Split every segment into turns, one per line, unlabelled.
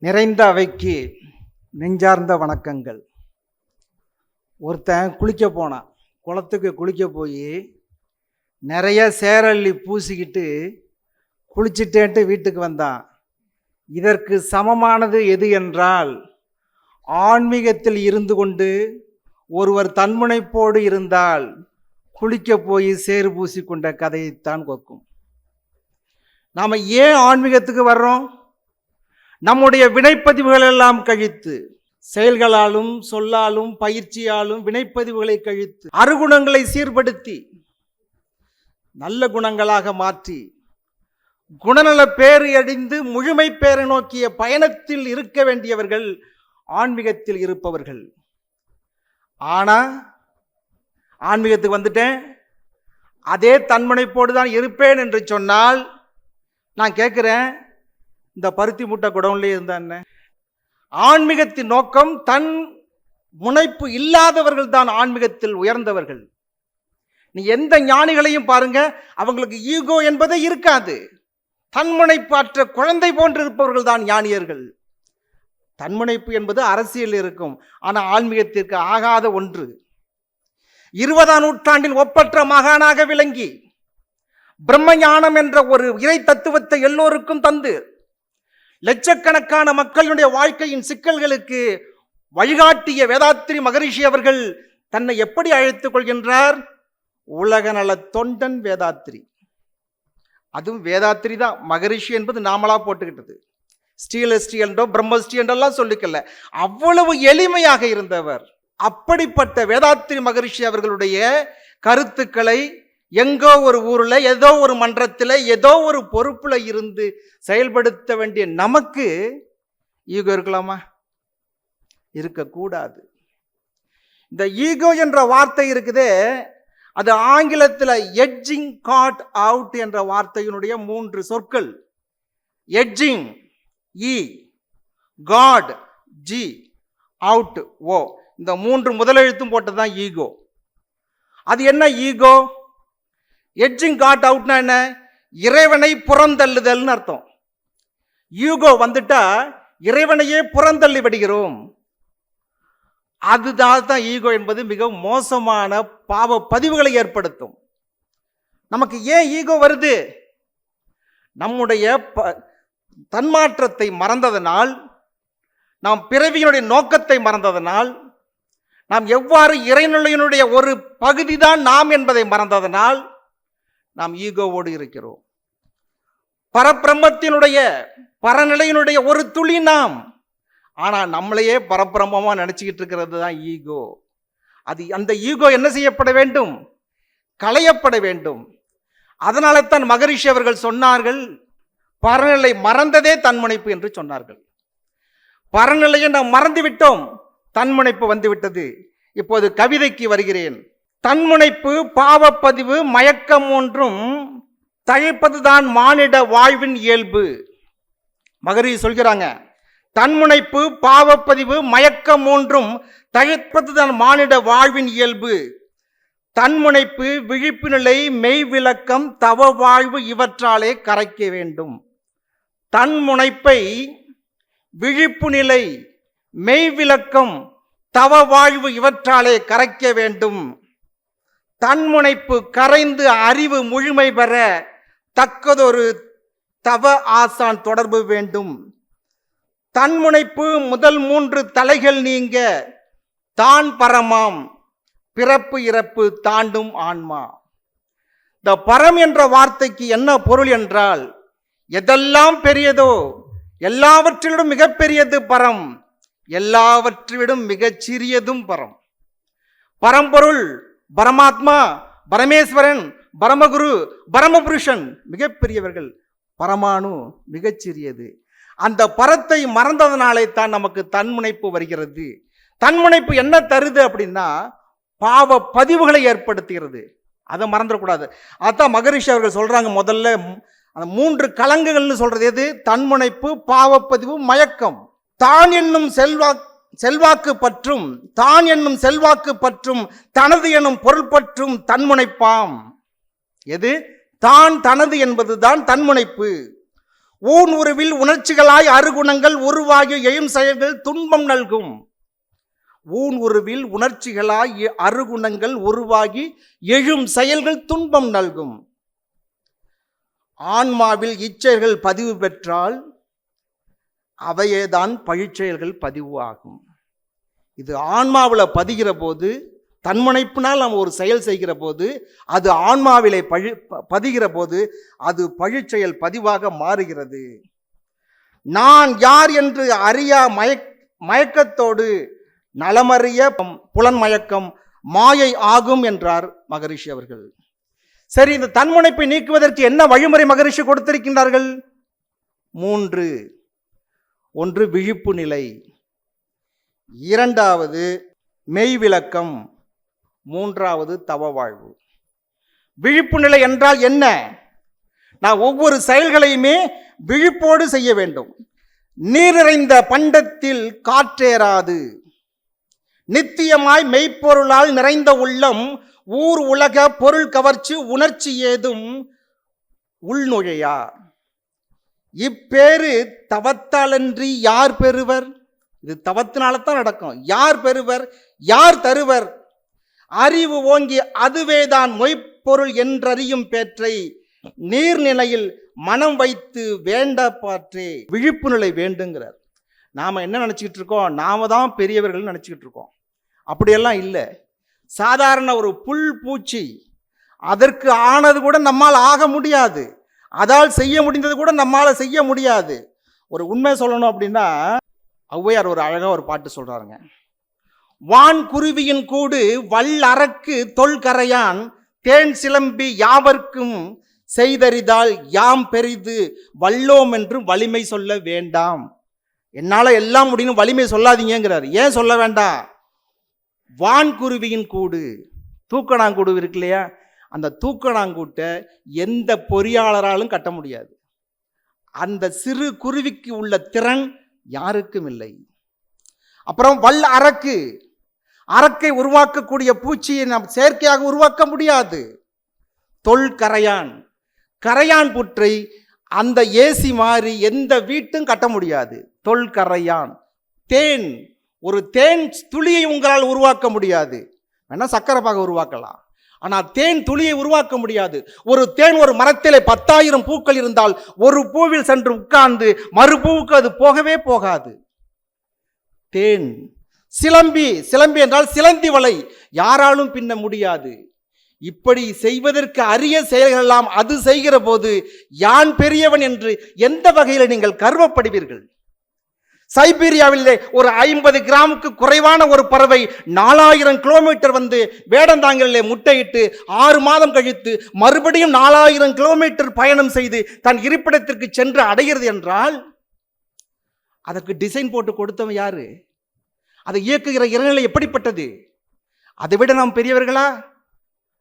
நிறைந்த அவைக்கு நெஞ்சார்ந்த வணக்கங்கள். ஒருத்தன் குளிக்க போனான். குளத்துக்கு குளிக்க போய் நிறைய சேரள்ளி பூசிக்கிட்டு குளிச்சுட்டேன்ட்டு வீட்டுக்கு வந்தான். இதற்கு சமமானது எது என்றால் ஆன்மீகத்தில் இருந்து கொண்டு ஒருவர் தன்முனைப்போடு இருந்தால் குளிக்க போய் சேறு பூசி கொண்ட கதையைத்தான் கொக்கும். நாம் ஏன் ஆன்மீகத்துக்கு வர்றோம்? நம்முடைய வினைப்பதிவுகள் எல்லாம் கழித்து செயல்களாலும் சொல்லாலும் பயிற்சியாலும் வினைப்பதிவுகளை கழித்து அருகுணங்களை சீர்படுத்தி நல்ல குணங்களாக மாற்றி குணநல பேறு அடைந்து முழுமை பேரை நோக்கிய பயணத்தில் இருக்க வேண்டியவர்கள் ஆன்மீகத்தில் இருப்பவர்கள். ஆனா ஆன்மீகத்துக்கு வந்துட்டேன். அதே தன்முனைப்போடு தான் இருப்பேன் என்று சொன்னால் நான் கேட்குறேன் இந்த பருத்தி மூட்டை குடவுன்லேயே இருந்தா ஆன்மீகத்தின் நோக்கம் தன் முனைப்பு இல்லாதவர்கள் தான் ஆன்மீகத்தில் உயர்ந்தவர்கள். நீ எந்த ஞானிகளையும் பாருங்க அவங்களுக்கு ஈகோ என்பதே இருக்காது. தன்முனைப்பாற்ற குழந்தை போன்று இருப்பவர்கள் தான் ஞானியர்கள். தன்முனைப்பு என்பது அரசியல் இருக்கும் ஆனால் ஆன்மீகத்திற்கு ஆகாத ஒன்று. இருபதாம் நூற்றாண்டில் ஒப்பற்ற மகானாக விளங்கி பிரம்மஞானம் என்ற ஒரு இறை தத்துவத்தை எல்லோருக்கும் தந்து லட்சக்கணக்கான மக்களுடைய வாழ்க்கையின் சிக்கல்களுக்கு வழிகாட்டிய வேதாத்திரி மகரிஷி அவர்கள் தன்னை எப்படி அழைத்துக் கொள்கின்றார்? உலக நல தொண்டன் வேதாத்திரி. அதுவும் வேதாத்திரி தான். மகரிஷி என்பது நாமளா போட்டுக்கிட்டது. ஸ்ரீலஸ்ரீ என்றோ பிரம்மஸ்ரீ என்றெல்லாம் சொல்லிக்கல. அவ்வளவு எளிமையாக இருந்தவர். அப்படிப்பட்ட வேதாத்திரி மகரிஷி அவர்களுடைய கருத்துக்களை எங்கோ ஒரு ஊரில் ஏதோ ஒரு மன்றத்தில் ஏதோ ஒரு பொறுப்பில் இருந்து செயல்படுத்த வேண்டிய நமக்கு ஈகோ இருக்கலாமா? இருக்கக்கூடாது. இந்த ஈகோ என்ற வார்த்தை இருக்குதே அது ஆங்கிலத்தில் எட்ஜிங் காட் அவுட் என்ற வார்த்தையினுடைய மூன்று சொற்கள். Edging E God G out O. இந்த மூன்று முதலெழுத்தும் போட்டது தான் ஈகோ. அது என்ன ஈகோ? எட்ஜிங் காட் அவுட்னா என்ன? இறைவனை புறந்தள்ளுதல்னு அர்த்தம். யூகோ வந்துட்டா இறைவனையே புறந்தள்ளி விடுகிறோம். அதுதான் தான் ஈகோ என்பது மிக மோசமான பாவ பதிவுகளை ஏற்படுத்தும். நமக்கு ஏன் ஈகோ வருது? நம்முடைய ப- தன்மாற்றத்தை மறந்ததனால் நாம் பிறவியினுடைய நோக்கத்தை மறந்ததனால் நாம் எவ்வாறு இறைநிலையினுடைய ஒரு பகுதி தான் நாம் என்பதை மறந்ததனால் நாம் ஈகோவோடு இருக்கிறோம். பரபிரம்மத்தினுடைய பரநிலையினுடைய ஒரு துளி நாம். ஆனால் நம்மளையே பரபிரம்மமாக நினச்சிக்கிட்டு இருக்கிறது தான் ஈகோ. அது அந்த ஈகோ என்ன செய்யப்பட வேண்டும்? களையப்பட வேண்டும். அதனால தான் மகரிஷி அவர்கள் சொன்னார்கள் பரநிலை மறந்ததே தன்முனைப்பு என்று சொன்னார்கள். பரநிலையை நாம் மறந்து விட்டோம் தன்முனைப்பு வந்துவிட்டது. இப்போது கவிதைக்கு வருகிறேன். தன்முனைப்பு பாவப்பதிவு மயக்கம் ஒன்றும் தழைப்பதுதான் மானிட வாழ்வின் இயல்பு. மகரி சொல்கிறாங்க தன்முனைப்பு பாவப்பதிவு மயக்கம் ஒன்றும் தழைப்பதுதான் மானிட வாழ்வின் இயல்பு. தன்முனைப்பு விழிப்பு நிலை மெய்விளக்கம் தவ வாழ்வு இவற்றாலே கரைக்க வேண்டும். தன்முனைப்பை விழிப்பு நிலை மெய்விளக்கம் தவ வாழ்வு இவற்றாலே கரைக்க வேண்டும். தன்முனைப்பு கரைந்து அறிவு முழுமை பெற தக்கதொரு தவ ஆசான் தொடர்பு வேண்டும். தன்முனைப்பு முதல் மூன்று தலைகள் நீங்க தான் பரமாம் பிறப்பு இறப்பு தாண்டும் ஆன்மா. இந்த பரம் என்ற வார்த்தைக்கு என்ன பொருள் என்றால் எதெல்லாம் பெரியதோ எல்லாவற்றிலும் மிகப்பெரியது பரம் எல்லாவற்றிலும் மிகச் சிறியதும் பரம். பரம்பொருள் பரமாத்மா பரமேஸ்வரன் பரமகுரு பரமபுருஷன் மிகப்பெரியவர்கள். பரமானு மிகச்சிறியது. அந்த பரத்தை மறந்ததனாலே தான் நமக்கு தன்முனைப்பு வருகிறது. தன்முனைப்பு என்ன தருது அப்படின்னா பாவ பதிவுகளை ஏற்படுத்துகிறது. அதை மறந்துடக்கூடாது. அதான் மகரிஷி அவர்கள் சொல்கிறாங்க முதல்ல அந்த மூன்று கலங்குகள்னு சொல்கிறது எது? தன்முனைப்பு பாவப்பதிவு மயக்கம். தான் என்னும் செல்வா செல்வாக்கு பற்றும் தான் என்னும் செல்வாக்கு பற்றும் தனது எனும் பொருள் பற்றும் தன்முனைப்பாம். எது? தான் தனது என்பதுதான் தன்முனைப்பு. ஊன் உருவில் உணர்ச்சிகளாய் அருகுணங்கள் உருவாகி எழும் செயல்கள் துன்பம் நல்கும். ஊன் உருவில் உணர்ச்சிகளாய் எ- அருகுணங்கள் உருவாகி எழும் செயல்கள் துன்பம் நல்கும். ஆன்மாவில் இச்செயல்கள் பதிவு பெற்றால் அவையேதான் பழிச்செயல்கள் பதிவு ஆகும் இது ஆன்மாவில் பதிகிற போது தன்முனைப்பினால் நாம் ஒரு செயல் செய்கிற போது அது ஆன்மாவிலே பழி ப- பதிகிற போது அது பழிச்செயல் பதிவாக மாறுகிறது. நான் யார் என்று அறியா மயக் மயக்கத்தோடு நலமறிய பம்- புலன் மயக்கம் மாயை ஆகும் என்றார் மகரிஷி அவர்கள். சரி இந்த தன்முனைப்பை நீக்குவதற்கு என்ன வழிமுறை மகரிஷி கொடுத்திருக்கின்றார்கள்? மூன்று. ஒன்று விழிப்பு நிலை. இரண்டாவது மெய்விளக்கம் மூன்றாவது தவ வாழ்வு. விழிப்பு நிலை என்றால் என்ன? நான் ஒவ்வொரு செயல்களையுமே விழிப்போடு செய்ய வேண்டும். நீர் நிறைந்த பண்டத்தில் காற்றேறாது. நித்தியமாய் மெய்ப்பொருளால் நிறைந்த உள்ளம் ஊர் உலக பொருள் கவர்ச்சி உணர்ச்சி ஏதும் உள்நுழையா? இப்பேரு தவத்தாலன்றி யார் பெறுவர்? இது தவத்தினால தான் நடக்கும். யார் பெறுவர்? யார் தருவர்? அறிவு ஓங்கி அதுவேதான் மொய்ப்பொருள் என்றறியும் பேற்றை நீர்நிலையில் மனம் வைத்து வேண்ட பாற்றே விழிப்பு நிலை வேண்டுங்கிறார். நாம் என்ன நினச்சிக்கிட்டு இருக்கோம்? நாம தான் பெரியவர்கள் நினச்சிக்கிட்டு இருக்கோம். அப்படியெல்லாம் இல்லை. சாதாரண ஒரு புல் பூச்சி அதற்கு ஆனது கூட நம்மால் ஆக முடியாது. அதால் செய்ய முடிந்தது கூட நம்மால் செய்ய முடியாது. ஒரு உண்மை சொல்லணும் அப்படின்னா ஔவையார் ஒரு அழகாக ஒரு பாட்டு சொல்கிறாருங்க வான் குருவியின் கூடு வல்லறக்கு தொல்கரையான் தேன் சிலம்பி யாவர்க்கும் செய்தறிதால் யாம் பெரிது வல்லோம் என்று வலிமை சொல்ல வேண்டாம். என்னால் எல்லாம் முடியும் வலிமை சொல்லாதீங்கிறார் ஏன் சொல்ல வேண்டாம்? வான்குருவியின் கூடு தூக்கணாங்கூடு இருக்கு இல்லையா? அந்த தூக்கணாங்கூட்டை எந்த பொறியாளராலும் கட்ட முடியாது. அந்த சிறு குருவிக்கு உள்ள திறன் யாருக்கும் இல்லை. அப்புறம் வல் அரக்கு. அரக்கை உருவாக்கக்கூடிய பூச்சியை நாம் செயற்கையாக உருவாக்க முடியாது. தொல் கரையான். கரையான் புற்றை அந்த ஏசி மாதிரி எந்த வீட்டும் கட்ட முடியாது. தொல் கரையான். தேன். ஒரு தேன் துளியை உங்களால் உருவாக்க முடியாது. வேணால் சக்கரை பாக உருவாக்கலாம். ஆனால் தேன் துளியை உருவாக்க முடியாது. ஒரு தேன் ஒரு மரத்திலே பத்தாயிரம் பூக்கள் இருந்தால் ஒரு பூவில் சென்று உட்கார்ந்து மறுபூவுக்கு அது போகவே போகாது. தேன் சிலம்பி சிலம்பி என்றால் சிலந்தி வலை. யாராலும் பின்ன முடியாது. இப்படி செய்வதற்கு அரிய செயல்கள் எல்லாம் அது செய்கிற போது யான் பெரியவன் என்று எந்த வகையில் நீங்கள் கர்வப்படுவீர்கள்? சைபீரியாவிலே ஒரு ஐம்பது கிராமுக்கு குறைவான ஒரு பறவை நாலாயிரம் கிலோமீட்டர் வந்து வேடந்தாங்கலிலே முட்டையிட்டு ஆறு மாதம் கழித்து மறுபடியும் நாலாயிரம் கிலோமீட்டர் பயணம் செய்து தன் இருப்பிடத்திற்கு சென்று அடைகிறது என்றால் அதற்கு டிசைன் போட்டு கொடுத்தவன் யாரு? அதை இயக்குகிற இறைநிலை எப்படிப்பட்டது? அதை விட நாம் பெரியவர்களா?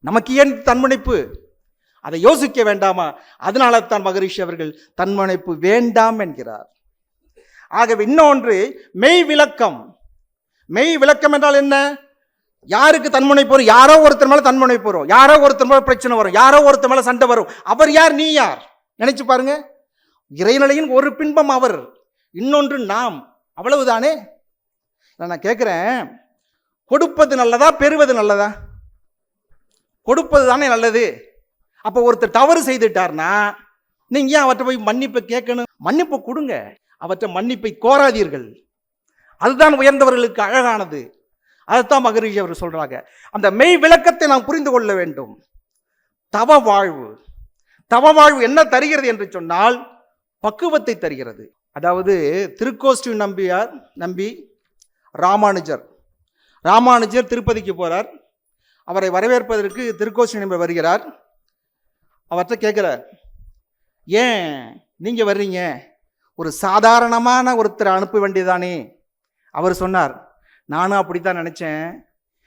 நமக்கு ஏன் தன்முனைப்பு? அதை யோசிக்க வேண்டாமா? அதனால தான் மகரிஷி அவர்கள் தன்முனைப்பு வேண்டாம் என்கிறார். ஆகவே இன்னொன்று மெய் விளக்கம். மெய் விளக்கம் என்றால் என்ன? யாருக்கு தன்முனை வரும்? யாரோ ஒருத்தர் மேலே தன்முனை போகிறோம் யாரோ ஒருத்தர் மேலே பிரச்சனை வரும். யாரோ ஒருத்தர் மேலே சண்டை வரும். அவர் யார்? நீ யார்? நினைச்சு பாருங்க. இறைநிலையின் ஒரு பின்பம் அவர். இன்னொன்று நாம். அவ்வளவுதானே? நான் கேட்குறேன் கொடுப்பது நல்லதா பெறுவது நல்லதா? கொடுப்பது தானே நல்லது. அப்போ ஒருத்தர் தவறு செய்துட்டார்னா நீங்கள் ஏன் அவர்கிட்ட போய் மன்னிப்பு கேட்கணும்? மன்னிப்பு கொடுங்க. அவற்றை மன்னிப்பை கோராதீர்கள். அதுதான் உயர்ந்தவர்களுக்கு அழகானது. அதுதான் மகரிஷி அவர் சொல்கிறாங்க அந்த மெய் விளக்கத்தை நாம் புரிந்து கொள்ள வேண்டும். தவ வாழ்வு. தவ வாழ்வு என்ன தருகிறது என்று சொன்னால் பக்குவத்தை தருகிறது. அதாவது திருக்கோஷ்டி நம்பியார் நம்பி ராமானுஜர். ராமானுஜர் திருப்பதிக்கு போகிறார் அவரை வரவேற்பதற்கு திருக்கோஷ்டி நம்பி வருகிறார். அவர்கிட்ட கேட்குறார் ஏன் நீங்கள் வர்றீங்க? ஒரு சாதாரணமான ஒருத்தரை அனுப்ப வேண்டியதானே அவர் சொன்னார் நானும் அப்படித்தான் நினச்சேன்.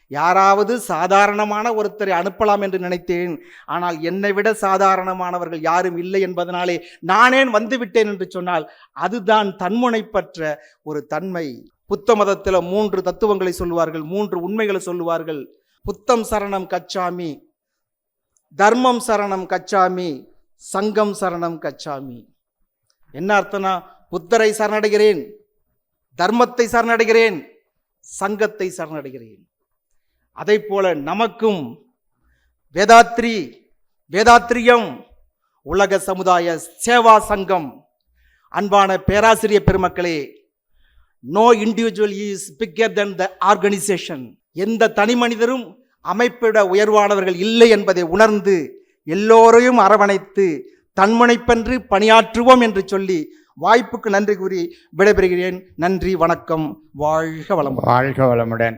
யாராவது சாதாரணமான ஒருத்தரை அனுப்பலாம் என்று நினைத்தேன். ஆனால் என்னை விட சாதாரணமானவர்கள் யாரும் இல்லை என்பதனாலே நானேன் வந்து விட்டேன் என்று சொன்னால் அதுதான் தன்முனைப்பற்ற ஒரு தன்மை. புத்த மதத்தில் மூன்று தத்துவங்களை சொல்லுவார்கள் மூன்று உண்மைகளை சொல்லுவார்கள். புத்தம் சரணம் கச்சாமி தர்மம் சரணம் கச்சாமி சங்கம் சரணம் கச்சாமி. என்ன அர்த்தம்னா புத்தரை சரணடைகிறேன் தர்மத்தை சரணடைகிறேன் சங்கத்தை சரணடைகிறேன். அதை போல நமக்கும் வேதாத்ரி வேதாத்ரியம் உலக சமுதாய சேவா சங்கம் அன்பான பேராசிரியர் பெருமக்களே no individual is bigger than the organisation எந்த தனி மனிதரும் அமைப்பிட உயர்வானவர்கள் இல்லை என்பதை உணர்ந்து எல்லோரையும் அரவணைத்து தன்முனைப்பென்று பணியாற்றுவோம் என்று சொல்லி வாய்ப்புக்கு நன்றி கூறி விடைபெறுகிறேன். நன்றி வணக்கம். வாழ்க வளம்
வாழ்க வளமுடன்.